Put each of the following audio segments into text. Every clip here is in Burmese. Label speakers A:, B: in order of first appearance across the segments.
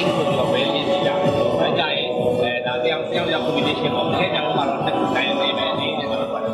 A: link ဆိုပြီးတော့ပဲလင်းပြရတယ်အဲကြရင်အဲဒါတယောက်တယောက် communication ပေါ့ခဲကြတော့မှတော့တက်တိုင်းနေမယ်အနေနဲ့တော့ပါတယ်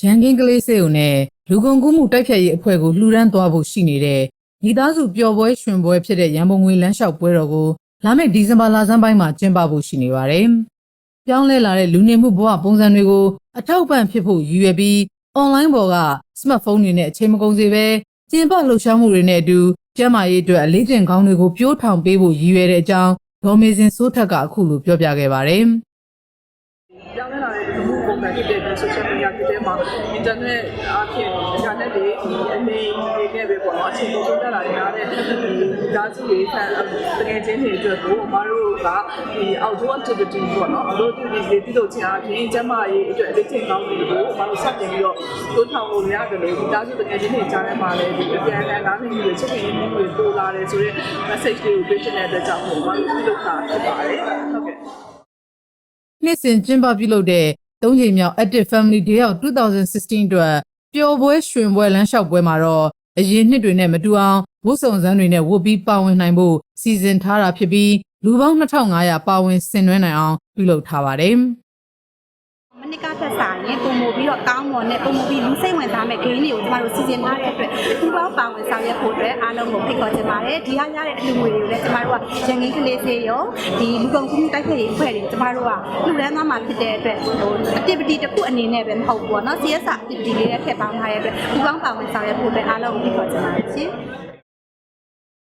B: ရန်ကင်းကလေးစေုံနဲ့လူကုန်ကူးမှုတိုက်ဖျက်ရေးအဖွဲ့ကိုလှူဒန်းသွားဖို့ရှိနေတဲ့မိသားစုပျော်ပွဲရွှင်ပွဲဖြစ်တဲ့ရန်ပုံငွေလမ်းလျှောက်ပွဲတော်ကိုလာမယ့်ဒီဇင်ဘာလဆန်းပိုင်းမှာကျင်းပဖို့ရှိနေပါတယ်။ပြောင်းလဲလာတဲ့လူနေမှုဘဝပုံစံတွေကိုအထောက်အပံ့ဖြစ်ဖို့ရည်ရွယ်ပြီး online ပေါ်က smartphone တွေနဲ့အချိန်မကုန်စေဘဲကျင်းပလှုပ်ရှားမှုတွေနဲ့အတူ ကျန်းမာရေးအတွက်အလေးကျင့်ကောင်းတွေကိုပြိုးထောင်ပေးဖို့ရည်ရွယ်တဲ့အကြောင်းဒေါ်မေစင်စိုးထက်ကအခုလိုပြောပြခဲ့ပါတယ်။
C: ပြောင်းလဲလာတဲ့လူမှုပုံစံဖြစ်တဲ့ social media ဖြစ်တဲ့မှာ internet အဖြစ် internet တွေဒီအနေနဲ့နဲ့ပဲပေါ့နော်အချိန်ကုန်ဆုံးတက်လာတဲ့အားတဲ့ဒီဓာတ်စုတွေဆန်တကယ်ချင်းတွေအတွက်ကိုအမတို့ကဒီ outdoor activity ပေါ့နော် outdoor activity တွေပြုလုပ်ခြင်းအပြင်ကျန်းမာရေးအတွက်အလေးချိန်ကောင်းတွေကိုအမတို့စတင်ပြီးတော့တိုးထောင်လို့ရတယ်လို့ဒီဓာတ်စုတကယ်ချင်းတွေကြားထဲမှာလည်းဒီအပြန်အလှန်နားလည်မှုတွေချက်ချင်းမှုတွေပို့လာတယ်ဆိုတော့ message တွေကိုပေးချင်တဲ့အတွက်ကြောင့်အမတို့ပြုလုပ်တာဖြစ်ပါတယ်ဟုတ်ကဲ့
B: နှစ်စဉ်ကျင်းပပြုလုပ်တဲ့သုံးချိန်မြောက် Active Family Day of 2016အတွက်ပျော်ပွဲရွှင်ပွဲလမ်းလျှောက်ပွဲမှာတော့အရင်နှစ်တွေနဲ့မတူအောင်ဝတ်စုံစမ်းတွေနဲ့ဝတ်ပြီးပါဝင်နိုင်ဖို့စီစဉ်ထားတာဖြစ်ပြီးလူပေါင်း2500ပါဝင်ဆင်နွှဲနိုင်အောင်ပြုလုပ်ထားပါတယ်။
D: မနစ်ကထက်စာရင်ပုံမူပြီးတော့ကောင်းမွန်တဲ့ပုံမူပြီးလူစိတ်ဝင်စားမဲ့ဂိမ်းတွေကိုကျမတို့စီစဉ်ထားတဲ့အတွက်ဒီပေါင်းပါဝင်ဆောင်ရွက်ဖို့အတွက်အားလုံးကိုဖိတ်ခေါ်ချင်ပါတယ်ဒီဟာရတဲ့အလူငွေတွေကိုလည်းကျမတို့ကရန်ကင်းကလေးစေရောဒီလူကုန်ကူးမှုတိုက်ဖျက်ရေးအဖွဲ့တွေကျမတို့ကလူရန်သားမှာဖြစ်တဲ့အတွက်ဟို activity တစ်ခုအနေနဲ့ပဲမဟုတ်ဘူးပေါ့နော် CS activity လေးနဲ့ထည့်ပေါင်းထားတဲ့အတွက်ဒီပေါင်းပါဝင်ဆောင်ရွက်ဖို့အတွက်အားလုံးကိုဖိတ်ခေါ်ချင်ပါတယ်ရှင်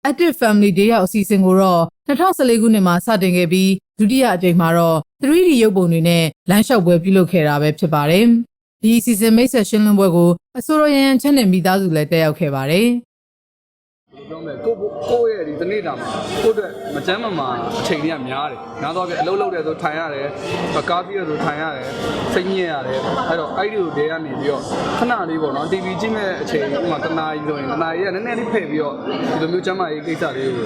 B: Active Family Day ရောက်အစီအစဉ်ကိုတော့ 2014ခုနှစ်မှာစတင်ခဲ့ပြီးဒုတိယအကြိမ်မှာတော့ 3D ရုပ်ပုံတွေနဲ့လမ်းလျှောက်ပွဲပြုလုပ်ခဲ့တာပဲဖြစ်ပါတယ်။ဒီအစီအစဉ်မိတ်ဆက်ရှင်းလင်းပွဲကိုအစိုးရရန်ချမ်းနဲ့မိသားစုလည်းတက်ရောက်ခဲ့ပါတယ်။
E: ပြောမယ်ကိုကိုရဲ့ဒီတနေ့တာမှာကိုအတွက်မချမ်းမမာအချိန်တွေကများတယ်။များတော့ပြအလုပ်လုပ်တယ်ဆိုထိုင်ရတယ်။ကားပြီးရဆိုထိုင်ရတယ်။စိတ်ညစ်ရတယ်။အဲ့တော့အဲ့ဒီကိုတဲကနေပြီးတော့ခဏလေးပေါ့နော် TV ကြည့်မဲ့အချိန်ဥပမာတနားကြီးဆိုရင်တနားကြီးကနည်းနည်းလေးဖယ်ပြီးတော့ဒီလိုမျိုးချမ်းမာရေးကိစ္စလေးကို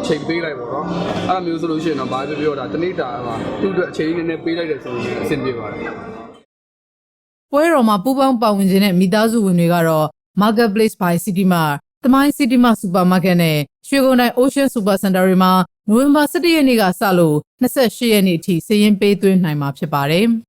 E: အချိန်ပေးလိုက်ပေါ့နော်။အဲ့လိုမျိုးဆိုလို့ရှိရင်တော့ဘာပြောပြောတာတနေ့တာမှာသူ့အတွက်အချိန်နည်းနည်းပေးလိုက်တယ်ဆိုရင်အဆင်ပြေပါတယ်။
B: ပွဲတော်မှာပူးပေါင်းပါဝင်ခြင်းတဲ့မိသားစုဝင်တွေကတော့ Marketplace by City Mart တမိုင်း City Mart Supermarket နဲ့ရွှေကုန်တိုင်း Ocean Super Center တွေမှာနိုဝင်ဘာ17ရက်နေ့ကစလို့28ရက်နေ့အထိစာရင်းပေးသွင်းနိုင်မှာဖြစ်ပါတယ်။